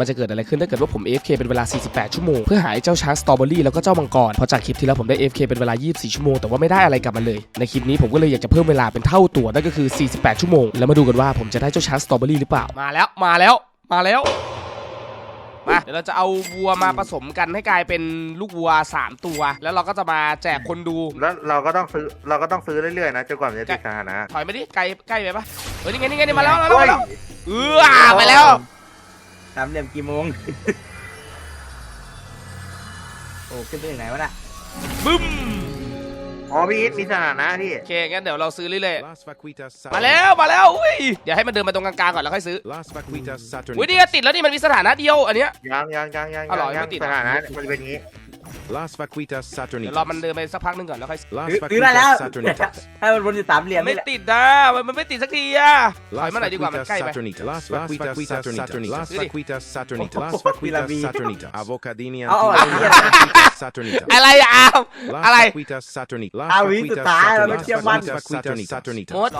มันจะเกิดอะไรขึ้นถ้าเกิดว่าผม AFK เป็นเวลา 48 ชั่วโมง เพื่อหาไอ้เจ้าช้างสตรอเบอรี่แล้วก็เจ้ามังกรเพราะจากคลิปที่แล้วผมได้ AFK เป็นเวลา 24 ชั่วโมง แต่ว่าไม่ได้อะไรกลับมาเลย ในคลิปนี้ผมก็เลยอยากจะเพิ่มเวลาเป็นเท่าตัวนั่นก็คือ 48 ชั่วโมง แล้วมาดูกันว่าผมจะได้เจ้าช้างสตรอเบอรี่หรือเปล่า มาแล้ว มาแล้ว มาแล้ว มาเดี๋ยวเราจะเอาวัวมาผสมกันให้กลายเป็นลูกวัว 3 ตัว แล้วเราก็จะมาแจกคนดู แล้วเราก็ต้องซื้อเราก็ต้องซื้อเรื่อยๆนะจนกว่ามันจะติดสถานะถอยมาดิ ไกลใกล้ไปปะเฮ้ยนี่ไงนี่ไงนี่มาแล้วมาแล้วมาแล้วเออไปแล้วสามเหลี่ยมกี่โมง โอ้ขึ้นไปถึงไหนวะน่ะบึ้มอ๋อพี่อีทมีสถานะพี่ โอเคงั้นเดี๋ยวเราซื้อเรื่อย Las Vaquitas ๆ มาแล้วมาแล้วอุ้ยเดี๋ยวให้มันเดินมาตรงกลางๆก่อนแล้วค่อยซื้อ Las Vaquitas อุ้ย Saturnitas นี่ไงติดแล้วนี่มันมีสถานะเดียวอันเนี้ย ยังยังยังยังอ๋อเหรอยังไม่ติด สถานะมันจะเป็นอย่างนี้ Las Vaquitas เดี๋ยวรอมัน Saturnitas เดินไปสักพักหนึงก่อนแล้วค่อย Las ซื้อซื้อได้แล้ว Vaquitas Saturnitas ให้มันวนอยู่สามเหลี่ยมไม่นี่แหละติดนะมันมันไม่ติดสักทีอะถอย Las มาหน่อยดีกว่ามัน Vaquitas ใกล้ไป Saturnitas Las Vaquitas Saturnitas Las Vaquitas Saturnitas Las Oh, Vaquitas Vilavi. Saturnitas Avocadini เอาเอาเอา Antiquas Saturnitas อะไรอะอ้าว Las อะไร Vaquitas Saturnitas Las เอาวิสุด Vaquitas ท้ายเราไม่ Saturnitas เชื่อมั่น Las Vaquitas Saturnitas หมด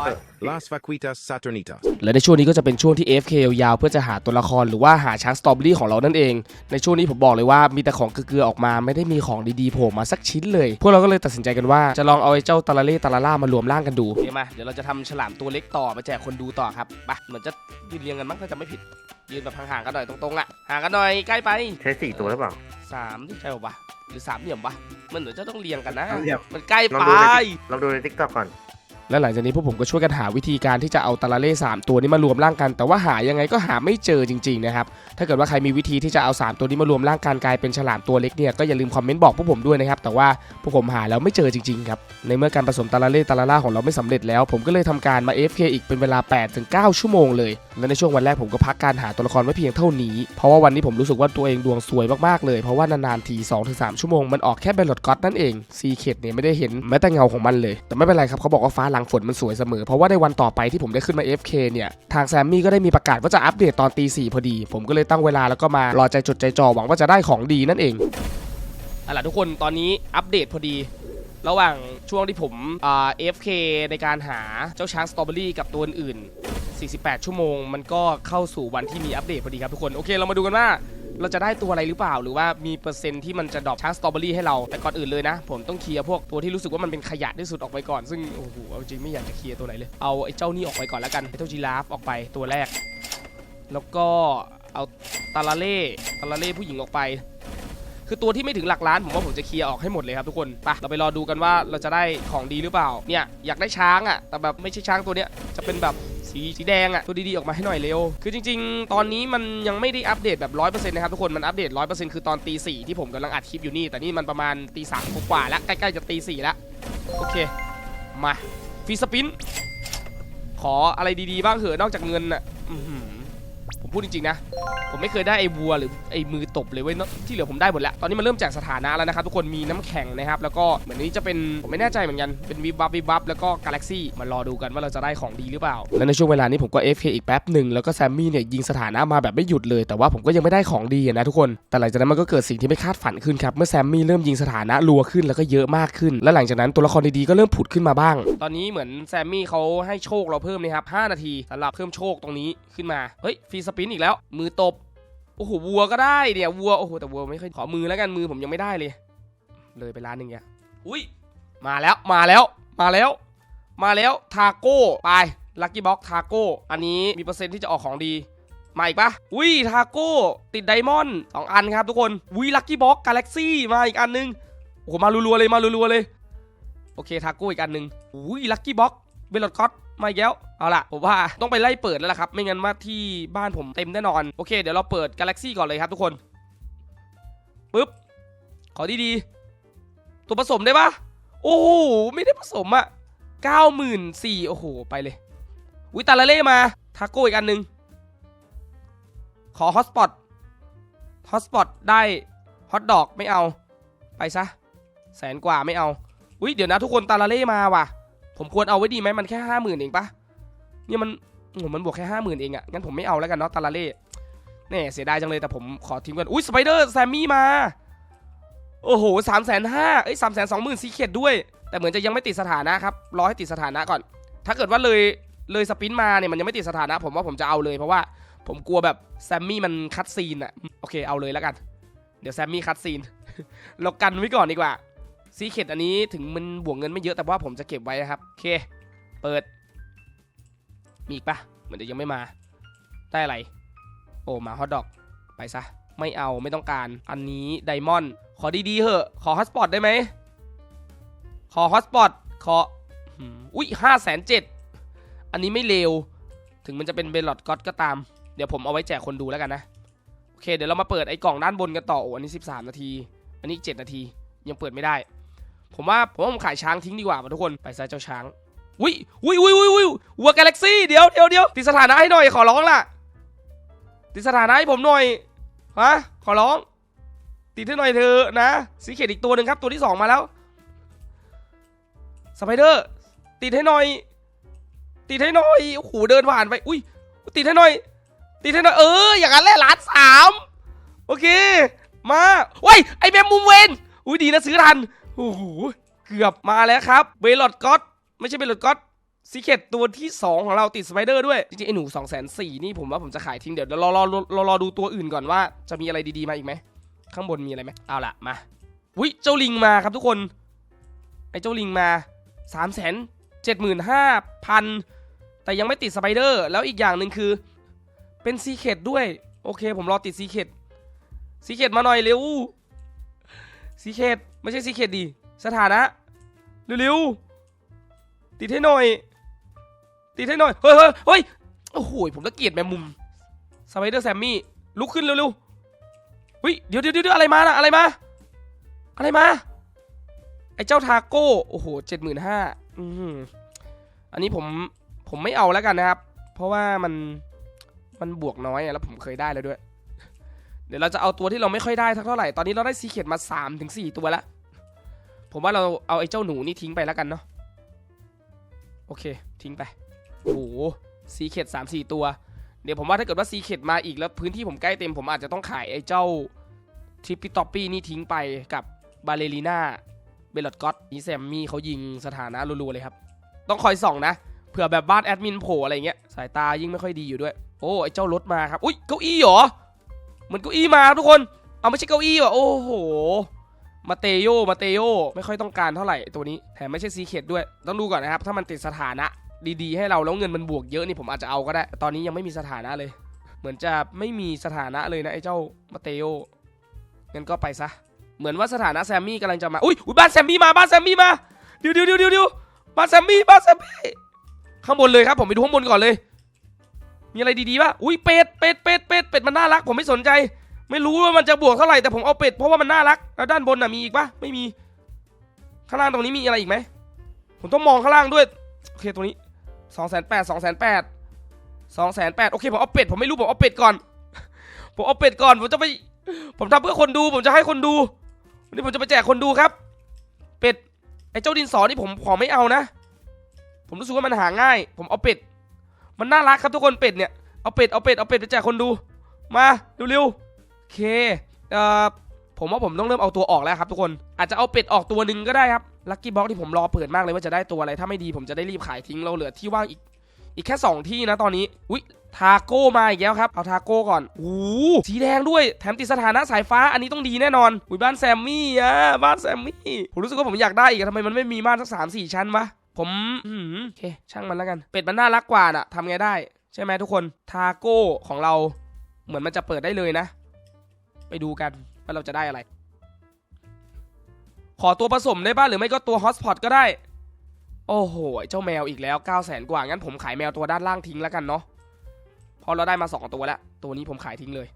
Las Vaquitas Saturnitas และในช่วงนี้ก็จะเป็นช่วงที่ AFK ยาวๆเพื่อจะหาตัวละครหรือว่าหาช้างสตรอเบอรี่ของเรานั่นเอง ในช่วงนี้ผมบอกเลยว่ามีแต่ของเกลือๆออกมาไม่ได้มีของดีๆโผล่มาสักชิ้นเลย พวกเราก็เลยตัดสินใจกันว่าจะลองเอาไอ้เจ้าตาลาเล่ตาลาล่ามารวมร่างกันดูเดี๋ยวมาเดี๋ยวเราจะทำฉลามตัวเล็กต่อมาแจกคนดูต่อครับไปเหมือนจะยืนเรียงกันมั้งถ้าจะไม่ผิด ยืนแบบห่างๆกันหน่อยตรงๆอะห่างกันหน่อยใกล้ไปใช้สี่ตัวหรือเปล่าสามใช่ป่าวะหรือสามเหลี่ยมวะมันเหมือนจะต้องเรียงกันนะสามเหลี่ยมมันใกล้ลองไปดูในลองดูในทิกตอกก่อน และหลังจากนี้พวกผมก็ช่วยกันหาวิธีการที่จะเอาตาลาเล่สามตัวนี้มารวมร่างกัน แต่ว่าหายังไงก็หาไม่เจอจริงๆนะครับถ้าเกิดว่าใครมีวิธีที่จะเอา 3 ตัวนี้มารวมร่างกันกลายเป็นฉลามตัวเล็กเนี่ยก็อย่าลืมคอมเมนต์บอกพวกผมด้วยนะครับแต่ว่าพวกผมหาแล้วไม่เจอจริงๆครับในเมื่อการผสมตาลาเล่ตาลาล่าของเราไม่สำเร็จแล้ว ผมก็เลยทำการมา AFK อีกเป็นเวลา 8-9 ชั่วโมงเลยและในช่วงวันแรกผมก็พักการหาตัวละครไว้เพียงเท่านี้ เพราะว่าวันนี้ผมรู้สึกว่าตัวเองดวงซวยมากๆเลยเพราะว่านานๆที2-3 ชั่วโมงมันออกแค่เบลลอดก็อตนั่นเองซีเคดเนี่ยไม่ได้เห็นแม้แต่เงาของมันเลย แต่ไม่เป็นไรครับเขาบอกว่าฟ้าลังฝนมันสวยเสมอ เพราะว่าในวันต่อไปที่ผมได้ขึ้นมา FK เนี่ยทางแซมมี่ก็ได้มีประกาศว่าจะอัปเดตตอนตีสี่พอดี ผมก็เลยตั้งเวลาแล้วก็มารอใจจดใจจ่อหวังว่าจะได้ของดีนั่นเองเอาล่ะทุกคนตอนนี้อัปเดตพอดี ระหว่างช่วงที่ผมอ่า AFK ในการหาเจ้าช้างสตรอเบอรี่กับตัวอื่น 48 ชั่วโมง มันก็เข้าสู่วันที่มีอัปเดตพอดีครับทุกคน โอเค เรามาดูกันว่า เราจะได้ตัวอะไรหรือเปล่า หรือว่ามีเปอร์เซ็นต์ที่มันจะดรอปช้างสตรอเบอรี่ให้เราแต่ก่อนอื่นเลยนะ ผมต้องเคลียร์พวกตัวที่รู้สึกว่ามันเป็นขยะที่สุดออกไปก่อนซึ่งโอ้โหเอาจริงไม่อยากจะเคลียร์ตัวไหนเลยเอาไอ้เจ้านี่ออกไปก่อนแล้วกันไอ้เจ้าจีราฟออกไปตัวแรก แล้วก็เอาตาลาเล่ตาลาเล่ผู้หญิงออกไปคือตัวที่ไม่ถึงหลักล้านผมว่าผมจะเคลียร์ออกให้หมดเลยครับทุกคนไปเราไปรอดูกันว่าเราจะได้ของดีหรือเปล่าเนี่ยอยากได้ช้างอะ่ะแต่แบบไม่ใช่ช้างตัวเนี้ยจะเป็นแบบ สีสีแดงอะ่ะตัวดีๆออกมาให้หน่อยเร็ว คือจริง ๆ ตอนนี้มันยังไม่ได้อัปเดตแบบร้อยเปอร์เซ็นต์นะครับทุกคน มันอัปเดตร้อยเปอร์เซ็นต์คือตอนตีสี่ที่ผมกำลังอัดคลิปอยู่นี่ แต่นี่มันประมาณตีสามกว่าแล้วใกล้ๆจะตีสี่แล้ว โอเค มาฟีสปิน ขออะไรดีๆบ้างเถอะนอกจากเงินน่ะ ผมพูดจริงๆนะ ผมไม่เคยได้ไอ้วัวหรือไอ้มือตบเลยเว้ยที่เหลือผมได้หมดแล้ว ตอนนี้มันเริ่มแจกสถานะแล้วนะครับทุกคนมีน้ำแข็งนะครับ แล้วก็เหมือนนี้จะเป็นผมไม่แน่ใจเหมือนกัน เป็นวิบวับวิบวับแล้วก็กาแล็กซี่มารอดูกันว่าเราจะได้ของดีหรือเปล่า และในช่วงเวลานี้ผมก็ FK อีกแป๊บหนึ่งแล้วก็แซมมี่เนี่ยยิงสถานะมาแบบไม่หยุดเลย แต่ว่าผมก็ยังไม่ได้ของดีนะทุกคน แต่หลังจากนั้นมันก็เกิดสิ่งที่ไม่คาดฝันขึ้นครับ เมื่อแซมมี่เริ่มยิงสถานะรัวขึ้นแล้วก็เยอะมากขึ้น และหลังจากนั้นตัวละครดีๆก็เริ่มผุดขึ้นมาบ้าง ตอนนี้เหมือนแซมมี่เขาให้โชคเราเพิ่มนะครับ5นาทีสำหรับเพิ่มโชคตรงนี้ขึ้นมา เฮ้ยฟรีสปินอีกแล้ว มือตบ โอ้โหวัวก็ได้เนี่ยวัวโอ้โหแต่วัวไม่ค่อยขอมือแล้วกันมือผมยังไม่ได้เลย เลยไปร้านหนึ่งอะอุ้ยมาแล้วมาแล้วมาแล้ว มาแล้วทาโก้ไปลัคกี้บ็อกทาโก้อันนี้มีเปอร์เซ็นต์ที่จะออกของดีมาอีกปะอุ้ยทาโก้ติดไดมอนด์สองอันครับทุกคนอุ้ยลัคกี้บ็อกกาแล็กซี่มาอีกอันนึงโอ้โหมารัวๆเลยมารัวๆเลย โอเคทาโก้อีกอันหนึ่งอุ้ยลัคกี้บ็อก เบลลอดก็อตมาแล้วเอาล่ะ ผมว่าต้องไปไล่เปิดแล้วล่ะครับ ไม่งั้นว่าที่บ้านผมเต็มแน่นอน โอเค เดี๋ยวเราเปิดกาแล็กซี่ก่อนเลยครับทุกคนปึ๊บ ขอดีๆ ตัวผสมได้ปะโอ้โห ไม่ได้ผสมอะเก้าหมื่นสี่โอ้โห ไปเลยวิตาลาเล่มา ทาโก้อีกอันหนึ่งขอฮอตสปอตฮอตสปอตได้ฮอตดอกไม่เอา ไปซะ แสนกว่าไม่เอา อุ้ยเดี๋ยวนะทุกคนตาลาเล่มาว่ะ ผมควรเอาไว้ดีไหมมันแค่ห้าหมื่นเองปะเนี่ยมันโอ้โหมันบวกแค่ห้าหมื่นเองอะงั้นผมไม่เอาแล้วกันเนาะตาลาเล่แน่เสียดายจังเลยแต่ผมขอทิ้งกันอุ้ยสไปเดอร์แซมมี่มา โอ้โหสามแสนห้าเอ้ยสามแสนสองหมื่นซีเคดด้วย แต่เหมือนจะยังไม่ติดสถานะครับรอให้ติดสถานะก่อน ถ้าเกิดว่าเลยเลยสปินมาเนี่ยมันยังไม่ติดสถานะ ผมว่าผมจะเอาเลยเพราะว่าผมกลัวแบบแซมมี่มันคัดซีนอะโอเคเอาเลยแล้วกัน เดี๋ยวแซมมี่คัดซีนเรากันไว้ก่อนดีกว่า ซีเคดอันนี้ถึงมันบวกเงินไม่เยอะแต่ว่าผมจะเก็บไว้นะครับโอเค เปิด มีอีกปะเหมือนจะยังไม่มา ได้อะไร โอ้มาฮอทดอก ไปซะ ไม่เอาไม่ต้องการ อันนี้ไดมอนด์ขอดีๆเหอะ ขอฮอตสปอตได้ไหม ขอฮอตสปอตขอ อุ้ยห้าแสนเจ็ดอันนี้ไม่เลว ถึงมันจะเป็นเบลลอดก็ตก็ตาม เดี๋ยวผมเอาไว้แจกคนดูแล้วกันนะ โอเค เดี๋ยวเรามาเปิดไอ้กล่องด้านบนกันต่อ โอ้อันนี้ 13 นาที อันนี้ 7 นาที ยังเปิดไม่ได้ ผมว่าผมว่าผมขายช้างทิ้งดีกว่าทุกคนไปซะเจ้าช้างอุ้ยอุ้ยอุ้ยอุ้ยอุ้ยวัวกาแล็กซี่เดี๋ยวเดี๋ยวเดี๋ยวติดสถานะให้หน่อยขอร้องล่ะติดสถานะให้ผมหน่อยฮะขอร้อง ติดให้หน่อยเถอะนะสีเขตอีกตัวหนึ่งครับตัวที่สองมาแล้วสไปเดอร์ติดให้หน่อย ติดให้หน่อยโอ้โหเดินผ่านไปอุ้ยติดให้หน่อย ติดให้หน่อยเอออย่างนั้นแหละล้านสามโอเค มาว้ยไอแมมมุมเวนอุ้ยดีนะซื้อทัน โอ้โห เกือบมาแล้วครับ เบลอดก็อตไม่ใช่เบลอดก็อตซีเคตตัวที่ 2 ของเราติดสไปเดอร์ด้วย จริงๆ ไอ้หนู2 4 0 0 0นี่ผมว่าผมจะขายทิ้งเดี๋ยวรอรอรอรอดูตัวอื่นก่อนว่าจะมีอะไรดีๆ มาอีกไหม ข้างบนมีอะไรไหมเอาล่ะ มาอุ้ยเจ้าลิงมาครับทุกคน ไอ้เจ้าลิงมา3 7 5 0 0 0แต่ยังไม่ติดสไปเดอร์แล้วอีกอย่างหนึ่งคือ เป็นซีเคดด้วย โอเค ผมรอติดซีเคดซีเคดมาหน่อยเร็วซีเคด ไม่ใช่ซีเคดดิสถานะเร็วๆติดให้หน่อย ติดให้หน่อย เฮ้ยเฮ้ยเฮ้ยโอ้โหผมละเกียดแมมมุมสไปเดอร์แซมมี่ลุกขึ้นเร็วๆเฮ้ยเดี๋ยวเดี๋ยวเดี๋ยวอะไรมานะอะไรมา อะไรมา ไอ้เจ้าทาโก้ โอ้โหเจ็ดหมื่นห้าอันนี้ผมผมไม่เอาแล้วกันนะครับ เพราะว่ามันมันบวกน้อยแล้วผมเคยได้แล้วด้วย เดี๋ยวเราจะเอาตัวที่เราไม่ค่อยได้สักเท่าไหร่ ตอนนี้เราได้ซีเคดมา3าถึงสตัวแล้ว ผมว่าเราเอาไอ้เจ้าหนูนี่ทิ้งไปแล้วกันเนาะโอเค ทิ้งไปโอ้โหซีเค็ดสามสี่ตัว เดี๋ยวผมว่าถ้าเกิดว่าซีเค็ดมาอีกแล้วพื้นที่ผมใกล้เต็มผมอาจจะต้องขายไอ้เจ้าทิปปี้ท็อปปี้นี่ทิ้งไปกับบาเลรีนาเบลลอดก็อตนี่แซมมี่เขายิงสถานะรัวๆเลยครับ ต้องคอยส่องนะเผื่อแบบบ้านแอดมินโผล่อะไรเงี้ยสายตายิ่งไม่ค่อยดีอยู่ด้วย โอ้ไอ้เจ้ารถมาครับ อุ้ยเก้าอี้เหรอเหมือนเก้าอี้มาครับทุกคน เอาไม่ใช่เก้าอี้ว่ะโอ้โห มาเตโยมาเตโยไม่ค่อยต้องการเท่าไหร่ตัวนี้แถมไม่ใช่ซีเคดด้วย ต้องดูก่อนนะครับ ถ้ามันติดสถานะดีๆ ให้เราแล้วเงินมันบวกเยอะนี่ผมอาจจะเอาก็ได้ ตอนนี้ยังไม่มีสถานะเลย เหมือนจะไม่มีสถานะเลยนะไอ้เจ้ามาเตโยงั้นก็ไปซะ เหมือนว่าสถานะแซมมี่กำลังจะมา อุ้ยอุ๊ยบ้านแซมมี่มาบ้านแซมมี่มาเดี๋ยวเดี๋ยวเดี๋ยวเดี๋ยวบ้านแซมมี่บ้านแซมมี่ข้างบนเลยครับผมไปดูข้างบนก่อนเลย มีอะไรดีๆป่ะอุ้ยเป็ดเป็ดเป็ดเป็ดเป็ดมันน่ารักผมไม่สนใจ ไม่รู้ว่ามันจะบวกเท่าไหร่แต่ผมเอาเป็ดเพราะว่ามันน่ารัก แล้วด้านบนน่ะมีอีกปะไม่มี ข้างล่างตรงนี้มีอะไรอีกไหม ผมต้องมองข้างล่างด้วย โอเคตัวนี้สองแสนแปดสองแสนแปดสองแสนแปดโอเคผมเอาเป็ดผมไม่รู้ผมเอาเป็ดก่อน ผมเอาเป็ดก่อนผมจะไป ผมทำเพื่อคนดู ผมจะให้คนดู วันนี้ผมจะไปแจกคนดูครับ เป็ด ไอ้เจ้าดินสอนี่ผมขอไม่เอานะ ผมรู้สึกว่ามันหาง่าย ผมเอาเป็ด มันน่ารักครับทุกคนเป็ดเนี่ย เอาเป็ด เอาเป็ด เอาเป็ดไปแจกคนดู มาเร็วๆ เคเอ่อผมว่าผมต้องเริ่มเอาตัวออกแล้วครับทุกคนอาจจะเอาเป็ดออกตัวหนึ่งก็ได้ครับลัคกี้บ็อกที่ผมรอเปิดมากเลยว่าจะได้ตัวอะไร ถ้าไม่ดีผมจะได้รีบขายทิ้งเราเหลือที่ว่างอีก อีกแค่ 2 ที่นะตอนนี้อุ๊ยทาโก้มาอีกแล้วครับเอาทาโก้ก่อนโอ้โหสีแดงด้วยแถมติดสถานะสายฟ้า อันนี้ต้องดีแน่นอนอุ้ยบ้านแซมมี่อะบ้านแซมมี่ผมรู้สึกว่าผมอยากได้อีกทำไมมันไม่มีม่านสักสามสี่ชั้นวะผมอืมโอเคช่างมันแล้วกัน เป็ดมันน่ารักกว่าน่ะทำไงได้ ใช่ไหมทุกคนทาโก้ของเราเหมือนมันจะเปิดได้เลยนะ ไปดูกันว่าเราจะได้อะไร ขอตัวผสมได้ป่ะหรือไม่ก็ตัวฮอตสปอตก็ได้ โอ้โห เจ้าแมวอีกแล้ว 9 0 0แสนกว่า งั้นผมขายแมวตัวด้านล่างทิ้งแล้วกันเนาะเพราะเราได้มา 2 ตัวแล้ว ตัวนี้ผมขายทิ้งเลย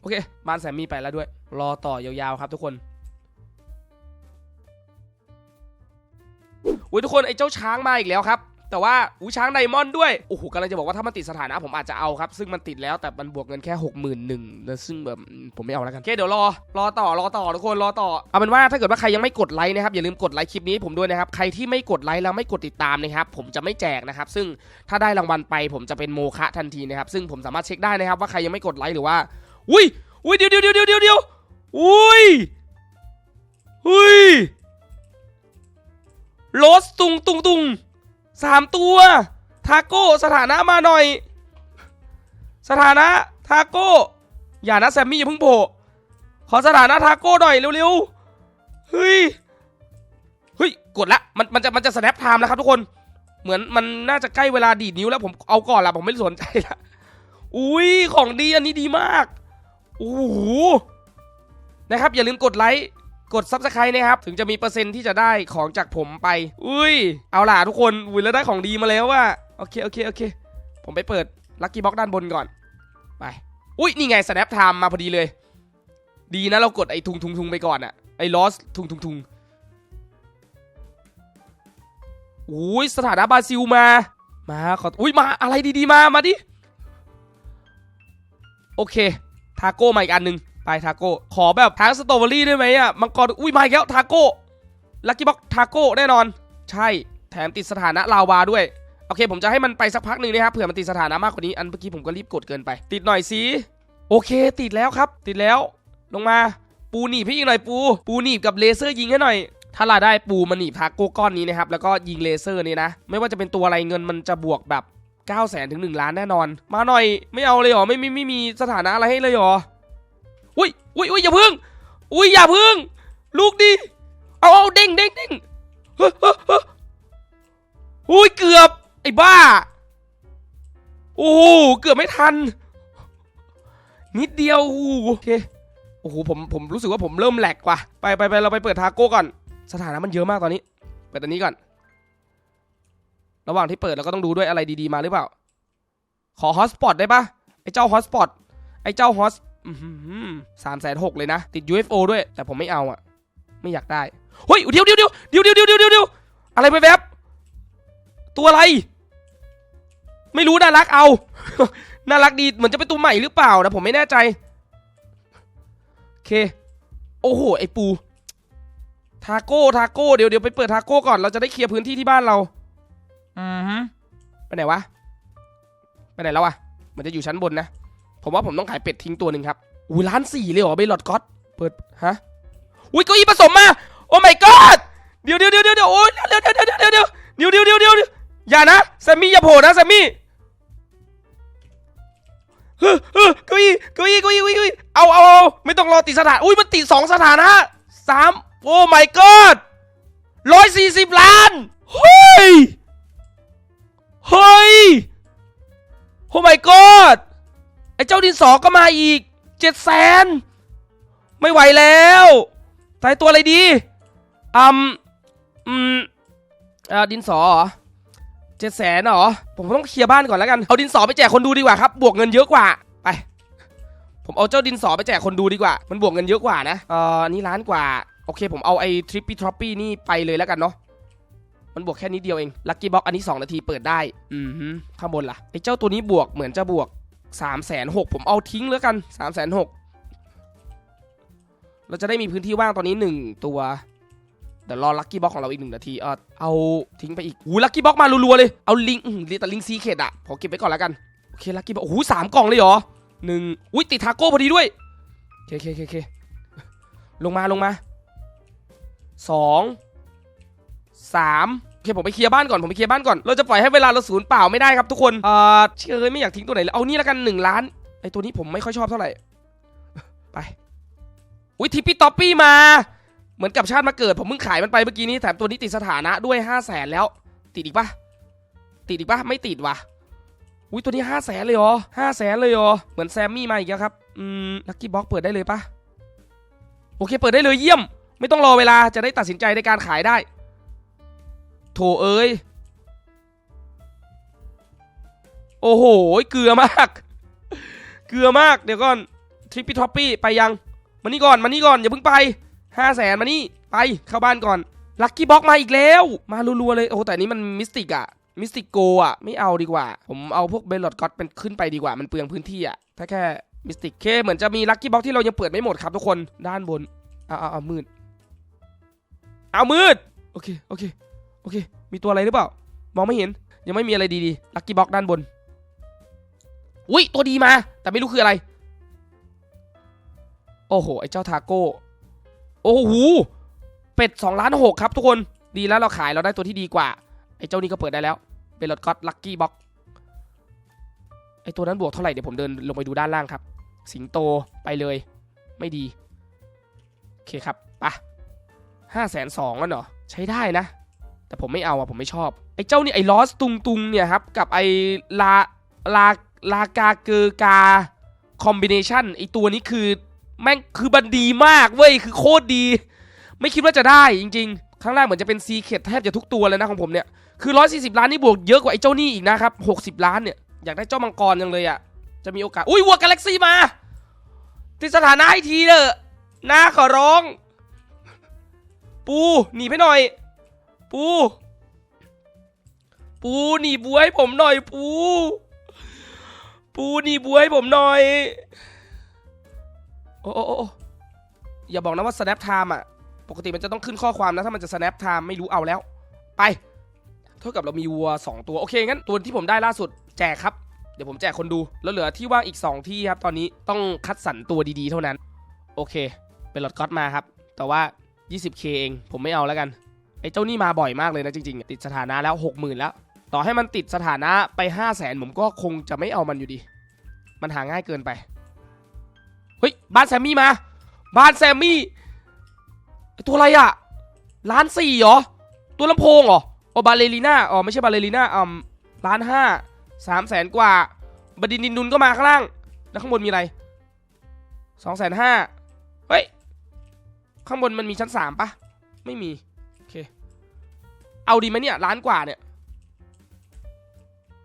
โอเค บ้านแซมมี่ไปแล้วด้วย รอต่อยาวๆครับทุกคนอุ้ยทุกคนไอ้เจ้าช้างมาอีกแล้วครับ แต่ว่าอู้ช้างไดมอนด์ด้วย โอ้โหกำลังจะบอกว่าถ้ามันติดสถานะผมอาจจะเอาครับ ซึ่งมันติดแล้วแต่มันบวกเงินแค่ 6 1 0 0 0แล้วซึ่งแบบอืมผมไม่เอาแล้วกันโอเคเดี๋ยวรอ รอต่อรอต่อทุกคนรอต่อ เอาเป็นว่าถ้าเกิดว่าใครยังไม่กดไลค์นะครับอย่าลืมกดไลค์คลิปนี้ให้ผมด้วยนะครับใครที่ไม่กดไลค์แล้วไม่กดติดตามนะครับผมจะไม่แจกนะครับซึ่งถ้าได้รางวัลไปผมจะเป็นโมฆะทันทีนะครับซึ่งผมสามารถเช็คได้นะครับว่าใครยังไม่กดไลค์หรือว่าอุ้ยอุ้ยเดี๋ยวเดี๋ยวเดี๋ยวเดี๋ยวเดี๋ยวอุ้ยอุ้ยโรสตุงตุงตุง สามตัว ทาโก้สถานะมาหน่อย สถานะทาโก้อย่านะแซมมี่อย่าเพิ่งโผล่ขอสถานะทาโก้หน่อยเร็วๆเฮ้ยเฮ้ยกดละมันมันจะมันจะ snap time แล้วครับทุกคนเหมือนมันน่าจะใกล้เวลาดีดนิ้วแล้วผมเอาก่อนละผมไม่สนใจละอุ้ยของดีอันนี้ดีมากโอ้โหนะครับอย่าลืมกดไลค์ กด subscribe นะครับ ถึงจะมีเปอร์เซ็นต์ที่จะได้ของจากผมไป อุ้ย เอาล่ะทุกคนอุ้ยแล้วได้ของดีมาแล้วว่าโอเค โอเค โอเค ผมไปเปิดลัคกี้บ็อกด้านบนก่อน ไป อุ้ย นี่ไง snap time มาพอดีเลย ดีนะเรากดไอ้ทุงทุงทุงไปก่อนอะไอ้ loss ทุงทุงทุงอุ้ยสถานะบราซิลมา มาขอ อุ้ยมาอะไรดีๆมา มาดิ โอเค ทาโก้มาอีกอันหนึ่ง ไปทาโก้ขอแบบทั้งสตรอเบอรี่ได้ไหมอะมังกรอุ้ยมาอีกแล้วทาโก้ลัคกี้บ็อกทาโก้แน่นอน ใช่แถมติดสถานะลาวาด้วยโอเค ผมจะให้มันไปสักพักหนึ่งนะครับเผื่อมันติดสถานะมากกว่านี้อันเมื่อกี้ผมก็รีบกดเกินไป ติดหน่อยสิโอเค ติดแล้วครับ ติดแล้ว ลงมาปูหนีบพี่อีกหน่อยปู ปูหนีบกับเลเซอร์ยิงให้หน่อย ถ้าเราได้ปูมาหนีบทาโก้ก้อนนี้นะครับแล้วก็ยิงเลเซอร์นี่นะ ไม่ว่าจะเป็นตัวอะไรเงินมันจะบวกแบบ9 0 0 0 0ถึง1ล้านแน่นอน มาหน่อยไม่เอาเลยหรอไม่ไม่ไม่มีสถานะอะไรให้เลยหรอ อุ้ยอุ้ยอุ้ยอย่าพึ่ง อุ้ยอย่าพึ่ง ลูกดิเอาเอาเด้งเด้งเด้งเฮ้ยเฮ้ยเฮ้ยอุ้ยเกือบไอ้บ้า โอ้โหเกือบไม่ทัน นิดเดียวโอ้โหโอเคโอ้โหผมผมรู้สึกว่าผมเริ่มแหลกว่ะไปไปไปเราไปเปิดทาโก้ก่อน สถานะมันเยอะมากตอนนี้ เปิดอันนี้ก่อน ระหว่างที่เปิดเราก็ต้องดูด้วยอะไรดีๆมาหรือเปล่า ขอฮอสปอตได้ปะไอ้เจ้าฮอสปอตไอ้เจ้าฮอส สามแสนหกเลยนะ ติด UFO ด้วย แต่ผมไม่เอาอะ ไม่อยากได้เฮ้ยเดี๋ยวเดี๋ยวเดี๋ยวเดี๋ยวเดี๋ยวเดี๋ยวเดี๋ยวอะไรไปแวบตัวอะไร ไม่รู้น่ารักเอา น่ารักดีเหมือนจะเป็นตัวใหม่หรือเปล่านะผมไม่แน่ใจโอเค โอ้โหไอปูทาโก้ทาโก้เดี๋ยวเดี๋ยวไปเปิดทาโก้ก่อนเราจะได้เคลียร์พื้นที่ที่บ้านเราอือฮไปไหนวะ ไปไหนแล้วอะมันจะอยู่ชั้นบนนะ ผมว่าผมต้องขายเป็ดทิ้งตัวหนึ่งครับอุ้ยล้านสี่เลยเหรอเบลลอดก็อตเปิดฮะอุ้ยเก้าอี้ผสมมาโอ้ my god เดี๋ยวเดี๋ยวเดี๋ยวเดี๋ยวเดี๋ยวโอ้ยเดี๋ยวเดี๋ยวเดี๋ยวเดี๋ยวเดี๋ยวเดี๋ยวเดี๋ยวเดี๋ยวเดี๋ยวเดี๋ยวอย่านะแซมมี่อย่าโผล่นะแซมมี่เฮ้ยเฮ้ยเก้าอี้เก้าอี้เก้าอี้เก้าอี้เอาเอาเอาไม่ต้องรอติดสถานอุ้ยมันติดสองสถานะสามโอ้ my god ร้อยสี่สิบล้านเฮ้ยเฮ้ยโอ้ my god ไอ้เจ้าดินสอก็มาอีกเจ็ดแสนไม่ไหวแล้วใส่ตัวอะไรดีอืมอืมเอ่อดินสอเหรอเจ็ดแสนเหรอ ผมต้องเคลียร์บ้านก่อนแล้วกัน เอาดินสอไปแจกคนดูดีกว่าครับ บวกเงินเยอะกว่า ไป ผมเอาเจ้าดินสอไปแจกคนดูดีกว่า มันบวกเงินเยอะกว่านะ เอ่อนี่ล้านกว่า โอเค ผมเอาไอ้ทริปปี้ทรอปปี้นี่ไปเลยแล้วกันเนาะ มันบวกแค่นิดเดียวเอง ลัคกี้บ็อกอันนี้ 2 นาทีเปิดได้ อืมข้างบนล่ะ ไอ้เจ้าตัวนี้บวกเหมือนจะบวก 3ามแสนหกผมเอาทิ้งแล้วกัน3ามแสนหกเราจะได้มีพื้นที่ว่างตอนนี้1ตัวเดี๋ยวรอลัคกี้บ็อกของเราอีกหนึ่งนาทีเออเอาทิ้งไปอีกหูลัคกี้บ็อกมารัวๆเลย เอาลิงแต่ลิงซีเคดอะขอเก็บไว้ก่อนแล้วกัน โอเคลัคกี้บ็อกโอ้โหสามกล่องเลยเหรอหนึ่งอุ้ยติดทาโก้พอดีด้วยโอเคโอเคโอเคเคลงมาลงมาสองสาม คผมไปเคลียร์บ้านก่อนผมไปเคลียร์บ้านก่อนเราจะปล่อยให้เวลาเราสูญเปล่าไม่ได้ครับทุกคนเออเชื่อเลยไม่อยากทิ้งตัวไหนเลยเอานี่แล้วกันหนึ่งล้านไอตัวนี้ผมไม่ค่อยชอบเท่าไหร่ไปอุ้ยทิปปี้ท็อปปี้มาเหมือนกับชาติมาเกิดผมเพิ่งขายมันไปเมื่อกี้นี้แถมตัวนี้ติดสถานะด้วยห้าแสนแล้ว ติดอีกปะติดอีกปะไม่ติดว่ะอุ้ยตัวนี้ห้าแสนเลยเหรอห้าแสนเลยเหรอเหมือนแซมมี่มาอีกแล้วครับอืมลัคกี้บ็อกเปิดได้เลยปะโอเคเปิดได้เลยเยี่ยม ไม่ต้องรอเวลาจะได้ตัดสินใจในการขายได้ โถเอ้ย โอ้โห เกลือมาก เกลือมาก เดี๋ยวก่อน ทริปปี้ท็อปปี้ไปยัง มานี่ก่อน มานี่ก่อน อย่าเพิ่งไปห้าแสนมานี่ ไป เข้าบ้านก่อน ลัคกี้บ็อกมาอีกแล้ว มารัวๆเลย โอ้โหแต่นี้มันมิสติกอะมิสติกโกอะไม่เอาดีกว่า ผมเอาพวกเบลลอดก็อตเป็นขึ้นไปดีกว่า มันเปลืองพื้นที่อะถ้าแค่มิสติกเคเหมือนจะมีลัคกี้บ็อกที่เรายังเปิดไม่หมดครับทุกคน ด้านบน เอาเอาเอามืด เอามืด โอเค โอเค โอเค มีตัวอะไรหรือเปล่า มองไม่เห็น ยังไม่มีอะไรดีๆ ลัคกี้บ็อกด้านบน อุ้ย ตัวดีมา แต่ไม่รู้คืออะไร โอ้โห ไอ้เจ้าทาโก้ โอ้โห เป็ด2ล้านหกครับทุกคน ดีแล้วเราขายเราได้ตัวที่ดีกว่า ไอ้เจ้านี่ก็เปิดได้แล้ว เป็นรถก็อตลัคกี้บ็อกไอไอตัวนั้นบวกเท่าไหร่เดี๋ยวผมเดินลงไปดูด้านล่างครับ สิงโตไปเลย ไม่ดี โอเคครับปะห้าแสนสองแล้วเหรอใช้ได้นะ แต่ผมไม่เอาอะผมไม่ชอบ ไอ้เจ้านี่ไอ้ลอสตุงตุงเนี่ยครับ กับไอ้ลาลาลากาเกอกาคอมบิเนชันไอ้ตัวนี้คือแม่งคือบันดีมากเว้ย คือโคตรดี ไม่คิดว่าจะได้จริง ๆ ข้างล่างเหมือนจะเป็นซีเคทแทบจะทุกตัวเลยนะของผมเนี่ย คือ 140 ล้านนี่บวกเยอะกว่าไอ้เจ้านี่อีกนะครับ 60 ล้านเนี่ย อยากได้เจ้ามังกรยังเลยอะ่ะจะมีโอกาส อุ้ยวัวกาแล็กซี่มาติดสถานะให้ทีเถอะนะขอร้อง ปูหนีไปหน่อย ปู ปูหนีบัวให้ผมหน่อยปู ปูหนีบัวให้ผมหน่อย โอ้โอ้โอ้โอ้อย่าบอกนะว่า snap time อะ ปกติมันจะต้องขึ้นข้อความนะ ถ้ามันจะ snap time ไม่รู้เอาแล้ว ไป เท่ากับเรามีวัว 2 ตัว โอเค งั้น ตัวที่ผมได้ล่าสุดแจกครับ เดี๋ยวผมแจกคนดู แล้วเหลือที่ว่างอีก 2 ที่ครับ ตอนนี้ต้องคัดสรรตัวดีๆ เท่านั้น โอเค เป็นหลอดก๊อตมาครับ แต่ว่า 20k เอง ผมไม่เอาแล้วกัน ไอ้เจ้านี่มาบ่อยมากเลยนะจริงๆ ติดสถานะแล้ว 60,000 แล้ว ต่อให้มันติดสถานะไป 5 0 0 0 0นผมก็คงจะไม่เอามันอยู่ดี มันหาง่ายเกินไป เฮ้ยบ้านแซมมี่มา บ้านแซมมี่ ตัวอะไรอะล้านสี่เหรอ ตัวลำโพงเหรออ๋อบาเลรีน่าอ๋อไม่ใช่บาเลรีน่าอืมล้านห้าสามแสนกว่า บดินดินดุนก็มาข้างล่าง แล้วข้างบนมีอะไรสองแสนห้าเฮ้ย ข้างบนมันมีชั้นสามปะไม่มี เอาดีไหมเนี่ยล้านกว่าเนี่ย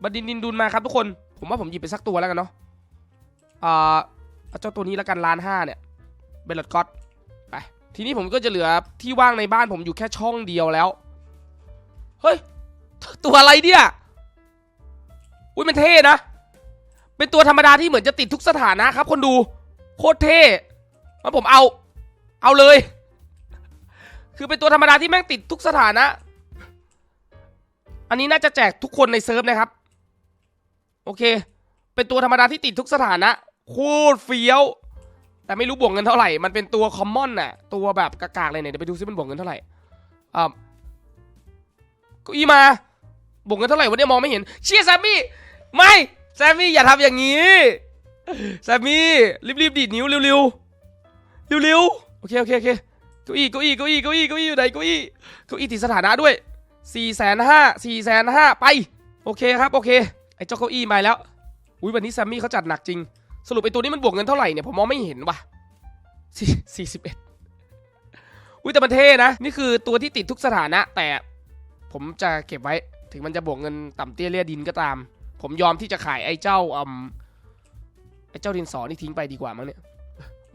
บดินดินดุนมาครับทุกคน ผมว่าผมหยิบไปสักตัวแล้วกันเนาะอ่าเอาเจ้าตัวนี้แล้วกันล้านห้าเนี่ยเบลลดก็อตไปทีนี้ผมก็จะเหลือที่ว่างในบ้านผมอยู่แค่ช่องเดียวแล้ว เฮ้ย ตัวอะไรเนี่ยอุ้ยมันเท่นะ เป็นตัวธรรมดาที่เหมือนจะติดทุกสถานะครับ คนดูโคตรเท่งั้นผมเอา เอาเลย คือเป็นตัวธรรมดาที่แม่งติดทุกสถานะ อันนี้น่าจะแจกทุกคนในเซิร์ฟนะครับ โอเค เป็นตัวธรรมดาที่ติดทุกสถานะ โคตรเฟี้ยว แต่ไม่รู้บวกเงินเท่าไหร่ มันเป็นตัวคอมมอนน่ะ ตัวแบบกากๆเลยเนี่ย เดี๋ยวไปดูซิมันบวกเงินเท่าไหร่อ่าก็อีมา บวกเงินเท่าไหร่วะเนี่ยมองไม่เห็น เชียร์แซมมี่ ไม่ แซมมี่อย่าทำอย่างนี้ แซมมี่รีบๆดีดนิ้วเร็วๆ เร็วๆ โอเคโอเคโอเคเก้าอี้เก้าอี้เก้าอี้เก้าอี้เก้าอี้อยู่ไหนเก้าอี้เก้าอี้ติดสถานะด้วย สี่แสนห้าสี่แสนห้าไป โอเคครับ โอเค ไอ้เจ้าเก้าอี้มาแล้ว อุ้ยวันนี้แซมมี่เขาจัดหนักจริง สรุปไอ้ตัวนี้มันบวกเงินเท่าไหร่เนี่ย ผมมองไม่เห็นว่ะสี่สี่สิบเอ็ดอุ้ยแต่มันเท่นะ นี่คือตัวที่ติดทุกสถานะ แต่ผมจะเก็บไว้ ถึงมันจะบวกเงินต่ำเตี้ยเลี่ยดินก็ตาม ผมยอมที่จะขายไอ้เจ้าอืมไอ้เจ้าดินสอนี่ทิ้งไปดีกว่ามั้งเนี่ย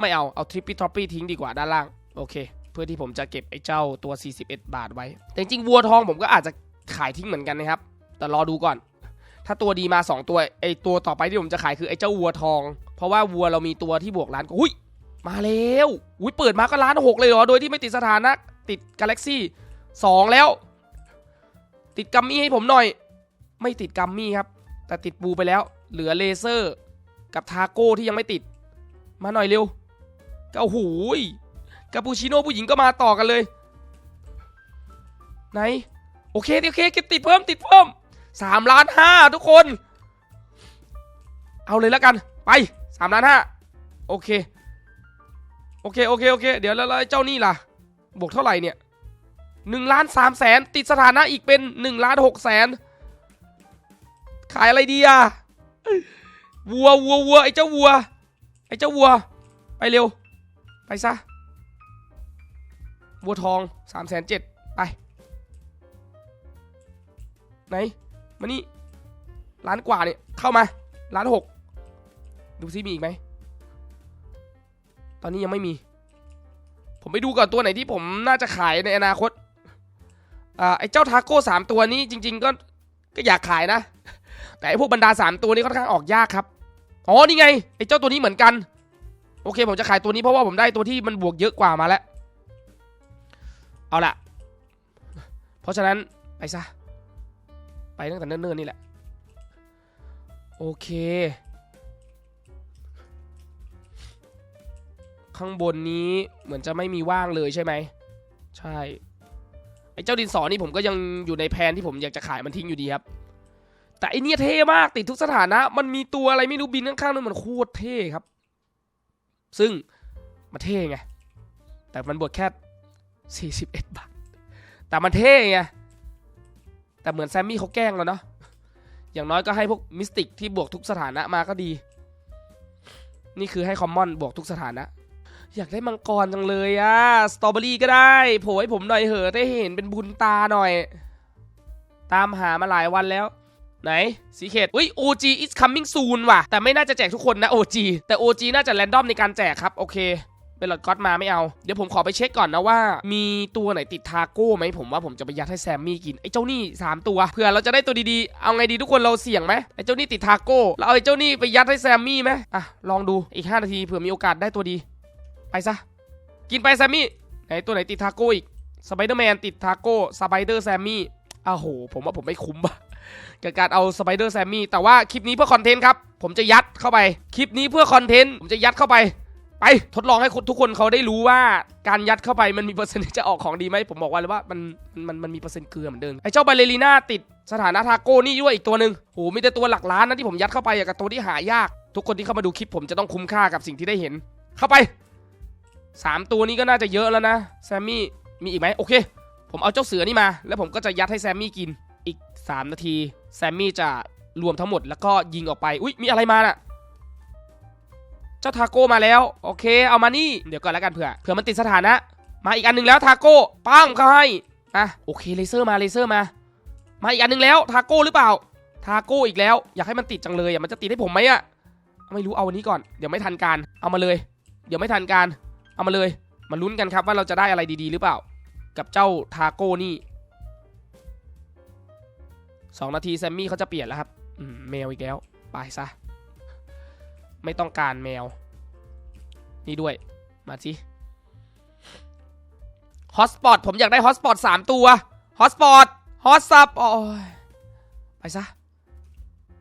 ไม่เอา เอาทริปปี้ทรอปปี้ทิ้งดีกว่าด้านล่าง โอเค เพื่อที่ผมจะเก็บไอ้เจ้าตัว 41 บาทไว้ แต่จริงวัวทองผมก็อาจจะขายทิ้งเหมือนกันนะครับ แต่รอดูก่อน ถ้าตัวดีมา 2 ตัวไอ้ตัวต่อไปที่ผมจะขายคือไอ้เจ้าวัวทอง เพราะว่าวัวเรามีตัวที่บวกล้านก็หุ้ยมาแล้วอุ้ยเปิดมาก็ล้านหกเลยเหรอ โดยที่ไม่ติดสถานะ ติดกาแล็กซี่สองแล้ว ติดกัมมี่ให้ผมหน่อย ไม่ติดกัมมี่ครับ แต่ติดปูไปแล้ว เหลือเลเซอร์ กับทาโก้ที่ยังไม่ติด มาหน่อยเร็วก็โอ้โหย กาปูชิโน่ผู้หญิงก็มาต่อกันเลย ไหน โอเคโอเคเก็บติดเพิ่มติดเพิ่มสามล้านห้าทุกคน เอาเลยแล้วกัน ไปสามล้านห้าโอเค โอเค โอเค โอเค เดี๋ยวแล้วเจ้านี่ล่ะ บวกเท่าไหร่เนี่ยหนึ่งล้านสามแสนติดสถานะอีกเป็นหนึ่งล้านหกแสนขายอะไรดีอะวัววัววัวไอ้เจ้าวัว ไอ้เจ้าวัว ไปเร็ว ไปซะ วัวทองสามแสนเจ็ดไป ไหน มานี่ล้านกว่าเนี่ยเข้ามาล้านหกดูซิมีอีกไหม ตอนนี้ยังไม่มี ผมไปดูก่อนตัวไหนที่ผมน่าจะขายในอนาคตอ่าไอ้เจ้าทาโก้สามตัวนี้จริง ๆ ก็ก็อยากขายนะ แต่ไอ้พวกบรรดาสามตัวนี้ค่อนข้างออกยากครับอ๋อนี่ไงไอ้เจ้าตัวนี้เหมือนกัน โอเค ผมจะขายตัวนี้เพราะว่าผมได้ตัวที่มันบวกเยอะกว่ามาแล้ว เอาละเพราะฉะนั้นไปซะ ไปตั้งแต่เนิ่นๆนี่แหละ โอเค ข้างบนนี้เหมือนจะไม่มีว่างเลยใช่ไหม ใช่ ไอ้เจ้าดินสอนี่ผมก็ยังอยู่ในแผนที่ผมอยากจะขายมันทิ้งอยู่ดีครับ แต่อเนี้ยเท่มากติดทุกสถานะ มันมีตัวอะไรไม่รู้บินข้างๆนั่นมันโคตรเท่ครับ ซึ่งมันเท่ไง แต่มันบวกแค่ 41 บาท แต่มันเท่ไง แต่เหมือนแซมมี่เขาแกล้งแล้วเนาะ อย่างน้อยก็ให้พวกมิสติกที่บวกทุกสถานะมาก็ดี นี่คือให้คอมมอนบวกทุกสถานะ อยากได้มังกรจังเลยอะสตรอเบอรี่ก็ได้โผล่ให้ผมหน่อยเหอะได้เห็นเป็นบุญตาหน่อย ตามหามาหลายวันแล้วไหนสีเขตอุ้ย OG is coming soon ว่ะ แต่ไม่น่าจะแจกทุกคนนะ OG แต่ OG น่าจะแรนดอมในการแจกครับ โอเค เป็นหลอดก๊อตมาไม่เอา เดี๋ยวผมขอไปเช็คก่อนนะว่า มีตัวไหนติดทาโก้ไหมผมว่าผมจะไปยัดให้แซมมี่กินไอ้เจ้านี่ 3 ตัวเผื่อเราจะได้ตัวดีๆ เอาไงดีทุกคนเราเสี่ยงไหมไอ้เจ้านี่ติดทาโก้เราเอาไอ้เจ้านี่ไปยัดให้แซมมี่ไหมอะลองดูอีก 5 นาทีเผื่อมีโอกาสได้ตัวดี ไปซะกินไปแซมมี่ไหนตัวไหนติดทาโก้อีกสไปเดอร์แมนติดทาโก้สไปเดอร์แซมมี่อ้าโหผมว่าผมไม่คุ้มปะกับการเอาสไปเดอร์แซมมี่แต่ว่าคลิปนี้เพื่อคอนเทนต์ครับผมจะยัดเข้าไปคลิปนี้เพื่อคอนเทนต์ผมจะยัดเข้าไป ไปทดลองให้ทุกคนเขาได้รู้ว่าการยัดเข้าไปมันมีเปอร์เซ็นต์จะออกของดีไหมผมบอกว่าเลยว่ามันมันมันมีเปอร์เซ็นต์เกลือเหมือนเดิมไอ้เจ้าบาเลรีน่าติดสถานะทาโก้นี่ด้วยอีกตัวหนึ่งโหมีแต่ตัวหลักล้านนะที่ผมยัดเข้าไปกับตัวที่หายาก ทุกคนที่เข้ามาดูคลิปผมจะต้องคุ้มค่ากับสิ่งที่ได้เห็น เข้าไปสามตัวนี้ก็น่าจะเยอะแล้วนะแซมมี่มีอีกไหมโอเค ผมเอาเจ้าเสือนี่มา แล้วผมก็จะยัดให้แซมมี่กินอีก 3 นาที แซมมี่จะรวมทั้งหมดแล้วก็ยิงออกไปอุ๊ยมีอะไรมาน่ะ เจ้าทาโก้มาแล้ว โอเค เอามานี่เดี๋ยวก่อนแล้วกันเผื่อเผื่อมันติดสถานะ มาอีกอันหนึ่งแล้วทาโก้ปั้งเขาให้อะโอเคเลเซอร์มาเลเซอร์มา มาอีกอันหนึ่งแล้วทาโก้หรือเปล่า ทาโก้อีกแล้ว อยากให้มันติดจังเลยอะมันจะติดให้ผมไหมอะไม่รู้เอาวันนี้ก่อนเดี๋ยวไม่ทันการเอามาเลย เดี๋ยวไม่ทันการเอามาเลยมาลุ้นกันครับว่าเราจะได้อะไรดีๆ หรือเปล่า กับเจ้าทาโก้นี่สองนาทีแซมมี่เขาจะเปลี่ยนแล้วครับแมวอีกแล้ว ไปซะ ไม่ต้องการแมว นี่ด้วย มาสิฮอสปอตผมอยากได้ฮอสปอตสามตัวฮอสปอตฮอตซับโอ้ยไปซะ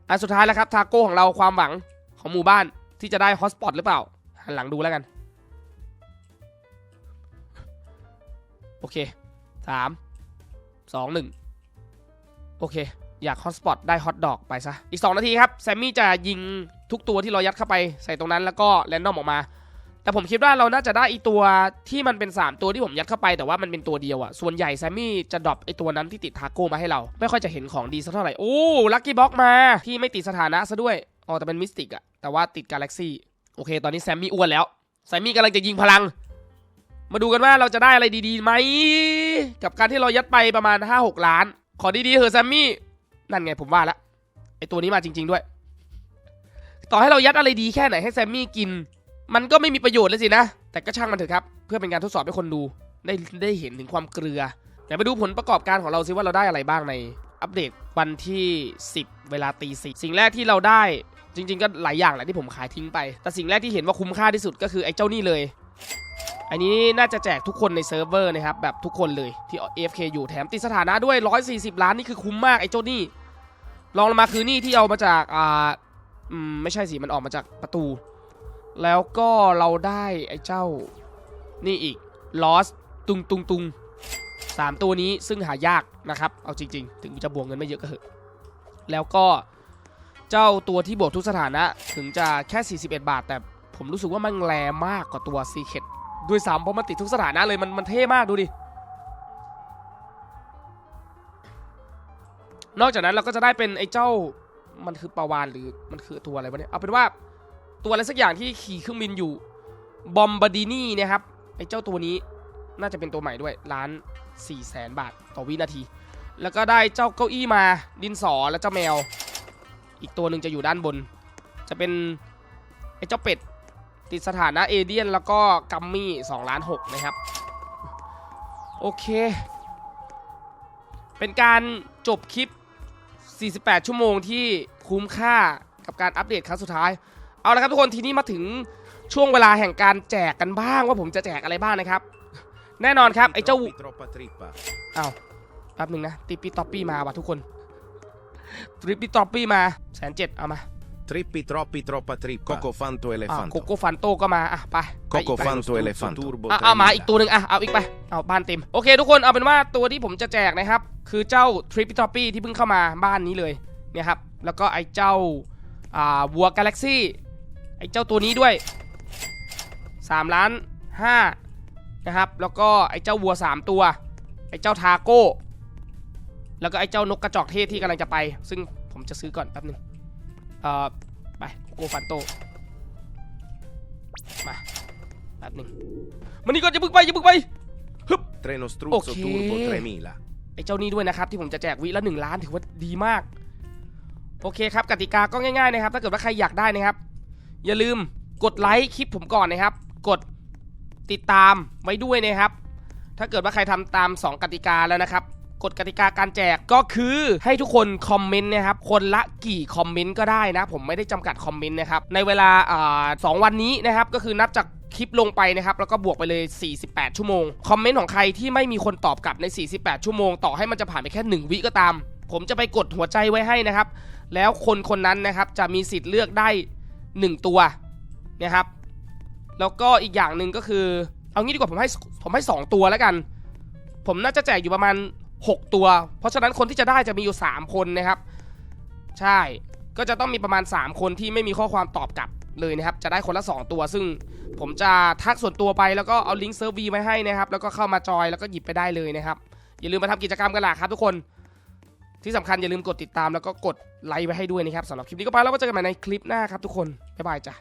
อันสุดท้ายแล้วครับ ทาโก้ของเราความหวังของหมู่บ้านที่จะได้ฮอสปอตหรือเปล่า หันหลังดูแล้วกัน โอเคสามสองหนึ่งโอเค อยากฮอตสปอตได้ฮอตดอกไปซะ อีก 2 นาทีครับ แซมมี่จะยิง ทุกตัวที่เรายัดเข้าไปใส่ตรงนั้นแล้วก็แรนดอมออกมา แต่ผมคิดว่าเราน่าจะได้อีตัวที่มันเป็น 3 ตัวที่ผมยัดเข้าไปแต่ว่ามันเป็นตัวเดียวอะส่วนใหญ่แซมมี่จะดรอปไอตัวนั้นที่ติดทาโก้มาให้เรา ไม่ค่อยจะเห็นของดีสักเท่าไหร่โอ้ลัคกี้บ็อกมาที่ไม่ติดสถานะซะด้วยอ๋อแต่เป็นมิสติกอะแต่ว่าติดกาแล็กซี่โอเค ตอนนี้แซมมี่อ้วนแล้วแซมมี่กำลังจะยิงพลัง มาดูกันว่าเราจะได้อะไรดีๆไหมกับการที่เรายัดไปประมาณ5-6ล้าน ขอดีๆเหอะแซมมี่นั่นไงผมว่าละไอตัวนี้มาจริง ๆด้วย ต่อให้เรายัดอะไรดีแค่ไหนให้แซมมี่กิน มันก็ไม่มีประโยชน์เลยสินะ แต่ก็ช่างมันเถอะครับ เพื่อเป็นการทดสอบให้คนดูได้ได้เห็นถึงความเกลือแต่ไปดูผลประกอบการของเราซิว่าเราได้อะไรบ้างในอัปเดตวันที่ 10 เวลาตีสิสิ่งแรกที่เราได้จริง ๆ ก็หลายอย่างแหละที่ผมขายทิ้งไป แต่สิ่งแรกที่เห็นว่าคุ้มค่าที่สุดก็คือไอ้เจ้านี่เลย อันนี้น่าจะแจกทุกคนในเซิร์ฟเวอร์นะครับแบบทุกคนเลยที่ AFK อยู่แถมติดสถานะด้วย 140 ล้านนี่คือคุ้มมากไอ้เจ้านี่ลองลงมาคือนี่ที่เอามาจากอ่า อืมไม่ใช่สิมันออกมาจากประตู แล้วก็เราได้ไอ้เจ้า นี่อีก Lost ตุงตุงตุงสามตัวนี้ซึ่งหายากนะครับ เอาจริง ๆ ถึงจะบวกเงินไม่เยอะก็เถอะ แล้วก็เจ้าตัวที่บวกทุกสถานะถึงจะแค่ 41 บาท แต่ผมรู้สึกว่ามันแรงมากกว่าตัว Secret ด้วยซ้ำเพราะมันติดทุกสถานะเลยมันมันเท่มากดูดิ นอกจากนั้นเราก็จะได้เป็นไอ้เจ้า มันคือปาวานหรือมันคือตัวอะไรวะเนี่ยเอาเป็นว่าตัวอะไรสักอย่างที่ขี่เครื่องบินอยู่บอมบาดินี่นะครับไอ้เจ้าตัวนี้น่าจะเป็นตัวใหม่ด้วยล้าน4 0แสนบาทต่อวินาที แล้วก็ได้เจ้าเก้าอี้มาดินสอและเจ้าแมว อีกตัวหนึ่งจะอยู่ด้านบน จะเป็นไอ้เจ้าเป็ดติดสถานะเอเดียนแล้วก็กัมมี่2ล้าน6นะครับ โอเค เป็นการจบคลิป 48 ชั่วโมงที่คุ้มค่ากับการอัปเดตครั้งสุดท้าย เอาละครับทุกคนทีนี้มาถึงช่วงเวลาแห่งการแจกกันบ้างว่าผมจะแจกอะไรบ้างนะครับ แน่นอนครับไอ้เจ้าเอาแป๊บหนึ่งนะติปปี้ท็อปปี้มาว่ะทุกคนทริปปี้ท็อปปี้มาแสนเจ็ดเอามา Trippi, troppi, troppa trippa. Coco fanto อะ elefanto. โกโก้ฟันโตก็มาอะไปไปอีก Coco ไป fanto elefanto. Turbo อะเอามาอีก 3000. ตัวหนึ่งอะเอาอีกไปเอาบ้านเต็มโอเคทุกคนเอาเป็นว่าตัวที่ผมจะแจกนะครับ คือเจ้าทริปปี้ท็อปปี้ที่เพิ่งเข้ามาบ้านนี้เลยเนี่ยครับแล้วก็ไอ้เจ้าอ่าวัวกาแล็กซี่ไอ้เจ้าตัวนี้ด้วย3ล้าน5นะครับแล้วก็ไอ้เจ้าวัว 3 ตัว ไอ้เจ้าทาโก้ แล้วก็ไอ้เจ้านกกระจอกเทศที่กำลังจะไป ซึ่งผมจะซื้อก่อนแป๊บนึง เอ่อไปโกฟันโตมาแป๊บนึงมันนี่ก่อนอย่าเพึ่งไปอย่าเพึ่งไป Treno struzzo Ok. turbo 3000. ไอ้เจ้านี้ด้วยนะครับ ที่ผมจะแจกวิละ1ล้านถือว่าดีมาก โอเคครับกติกาก็ง่ายๆนะครับ ถ้าเกิดว่าใครอยากได้นะครับ อย่าลืมกดไลค์คลิปผมก่อนนะครับ กดติดตามไว้ด้วยนะครับ ถ้าเกิดว่าใครทำตาม 2 กติกาแล้วนะครับ กฎกติกาการแจกก็คือให้ทุกคนคอมเมนต์นะครับคนละกี่คอมเมนต์ก็ได้นะ ผมไม่ได้จำกัดคอมเมนต์นะครับในเวลาอ่าสองวันนี้นะครับก็คือนับจากคลิปลงไปนะครับ แล้วก็บวกไปเลย 48 ชั่วโมง คอมเมนต์ของใครที่ไม่มีคนตอบกลับใน 48 ชั่วโมง ต่อให้มันจะผ่านไปแค่ 1 วิก็ตาม ผมจะไปกดหัวใจไว้ให้นะครับ แล้วคนคนนั้นนะครับจะมีสิทธิ์เลือกได้ 1 ตัวนะครับ แล้วก็อีกอย่างหนึ่งก็คือ เอางี้ดีกว่าผมให้ผมให้ 2 ตัวแล้วกัน ผมน่าจะแจกอยู่ประมาณ 6 ตัว เพราะฉะนั้นคนที่จะได้จะมีอยู่ 3 คนนะครับ ใช่ก็จะต้องมีประมาณ 3 คนที่ไม่มีข้อความตอบกลับเลยนะครับ จะได้คนละ 2 ตัว ซึ่งผมจะทักส่วนตัวไปแล้วก็เอาลิงก์เซิร์ฟวีไว้ให้นะครับ แล้วก็เข้ามาจอยแล้วก็หยิบไปได้เลยนะครับ อย่าลืมมาทำกิจกรรมกันล่ะครับทุกคน ที่สำคัญอย่าลืมกดติดตามแล้วก็กดไลค์ไว้ให้ด้วยนะครับสำหรับคลิปนี้ก็ไปแล้วก็เจอกันใหม่ในคลิปหน้าครับทุกคนบ๊ายบายจ้ะ